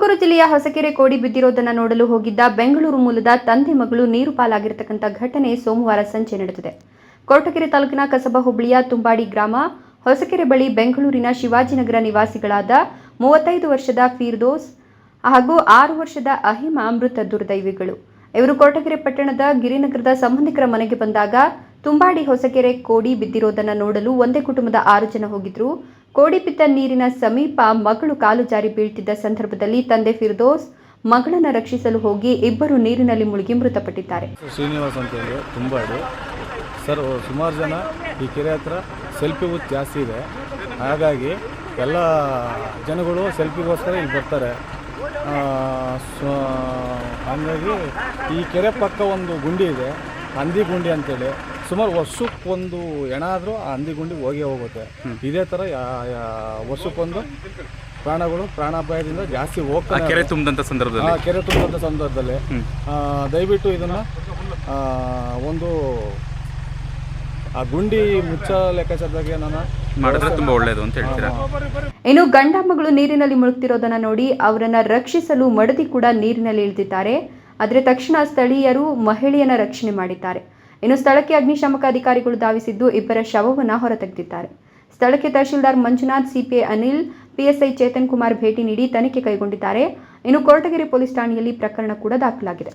ಜಿಲ್ಲೆಯ ಹೊಸಕೆರೆ ಕೋಡಿ ಬಿದ್ದಿರೋದನ್ನ ನೋಡಲು ಹೋಗಿದ್ದ ಬೆಂಗಳೂರು ಮೂಲದ ತಂದೆ ಮಗಳು ನೀರು ಪಾಲಾಗಿರತಕ್ಕಂಥ ಘಟನೆ ಸೋಮವಾರ ಸಂಜೆ ನಡೆದಿದೆ. ಕೋಟಗೆರೆ ತಾಲೂಕಿನ ಕಸಬಾ ಹೋಬಳಿಯ ತುಂಬಾಡಿ ಗ್ರಾಮ, ಹೊಸಕೆರೆ ಬಳಿ ಬೆಂಗಳೂರಿನ ಶಿವಾಜಿನಗರ ನಿವಾಸಿಗಳಾದ ಮೂವತ್ತೈದು ವರ್ಷದ ಫೀರ್ದೋಸ್ ಹಾಗೂ ಆರು ವರ್ಷದ ಅಹಿಮ ಅಮೃತ ದುರ್ದೈವಿಗಳು. ಇವರು ಕೋಟಗೆರೆ ಪಟ್ಟಣದ ಗಿರಿನಗರದ ಸಂಬಂಧಿಕರ ಮನೆಗೆ ಬಂದಾಗ ತುಂಬಾಡಿ ಹೊಸಕೆರೆ ಕೋಡಿ ಬಿದ್ದಿರೋದನ್ನ ನೋಡಲು ಒಂದೇ ಕುಟುಂಬದ ಆರು ಜನ ಹೋಗಿದ್ರು. ಕೋಡಿ ಬಿದ್ದ ನೀರಿನ ಸಮೀಪ ಮಗಳು ಕಾಲು ಜಾರಿ ಬೀಳ್ತಿದ್ದ ಸಂದರ್ಭದಲ್ಲಿ ತಂದೆ ಫಿರ್ದೋಸ್ ಮಗಳನ್ನ ರಕ್ಷಿಸಲು ಹೋಗಿ ಇಬ್ಬರು ನೀರಿನಲ್ಲಿ ಮುಳುಗಿ ಮೃತಪಟ್ಟಿದ್ದಾರೆ. ಶ್ರೀನಿವಾಸ್ ಅಂತೇಳಿ ತುಂಬಾಡಿ ಸರ್ ಸುಮಾರು ಜನ ಈ ಕೆರೆ ಹತ್ರ ಸೆಲ್ಫಿ ಬೂತ್ ಜಾಸ್ತಿ ಇದೆ. ಹಾಗಾಗಿ ಎಲ್ಲ ಜನಗಳು ಸೆಲ್ಫಿಗೋಸ್ಕರ ಇಲ್ಲಿ ಬರ್ತಾರೆ. ಹಂಗಾಗಿ ಈ ಕೆರೆ ಪಕ್ಕ ಒಂದು ಗುಂಡಿ ಇದೆ, ಹಂದಿ ಗುಂಡಿ ಅಂತೇಳಿ. ಸುಮಾರು ವರ್ಷಕ್ಕೊಂದು ಹೆಣ ಆದರೂ ಆ ಹಂದಿ ಗುಂಡಿ ಹೋಗೇ ಹೋಗುತ್ತೆ. ಇದೇ ಥರ ವರ್ಷಕ್ಕೊಂದು ಪ್ರಾಣಗಳು ಪ್ರಾಣಾಪಾಯದಿಂದ ಜಾಸ್ತಿ ಆ ಹೋಗ್ತಾರೆ ಕೆರೆ ತುಂಬಿದಂಥ ಸಂದರ್ಭದಲ್ಲಿ? ಆ ಕೆರೆ ತುಂಬಿದಂಥ ಸಂದರ್ಭದಲ್ಲಿ. ದಯವಿಟ್ಟು ಇದನ್ನು ಒಂದು ಆ ಗುಂಡಿ ಮುಚ್ಚ ಲೆಕ್ಕಾಚಾರದಾಗೆ ನಾನು ಮಾಡಿದ್ರೆ ತುಂಬಾ ಒಳ್ಳೇದು ಅಂತ ಹೇಳ್ತೀರಾ? ಇನ್ನು ಗಂಡ ಮಗಳು ನೀರಿನಲ್ಲಿ ಮುಳುಗ್ತಿರೋದನ್ನ ನೋಡಿ ಅವರನ್ನ ರಕ್ಷಿಸಲು ಮಡದಿ ಕೂಡ ನೀರಿನಲ್ಲಿ ಇಳಿದಿದ್ದಾರೆ. ಆದ್ರೆ ತಕ್ಷಣ ಸ್ಥಳೀಯರು ಮಹಿಳೆಯನ್ನ ರಕ್ಷಣೆ ಮಾಡಿದ್ದಾರೆ. ಇನ್ನು ಸ್ಥಳಕ್ಕೆ ಅಗ್ನಿಶಾಮಕ ಅಧಿಕಾರಿಗಳು ಧಾವಿಸಿದ್ದು ಇಬ್ಬರ ಶವವನ್ನು ಹೊರತೆಗೆದಿದ್ದಾರೆ. ಸ್ಥಳಕ್ಕೆ ತಹಶೀಲ್ದಾರ್ ಮಂಜುನಾಥ್, ಸಿಪಿಐ ಅನಿಲ್, ಪಿಎಸ್ಐ ಚೇತನ್ ಕುಮಾರ್ ಭೇಟಿ ನೀಡಿ ತನಿಖೆ ಕೈಗೊಂಡಿದ್ದಾರೆ. ಇನ್ನು ಕೊರಟಗೆರೆ ಪೊಲೀಸ್ ಠಾಣೆಯಲ್ಲಿ ಪ್ರಕರಣ ಕೂಡ ದಾಖಲಾಗಿದೆ.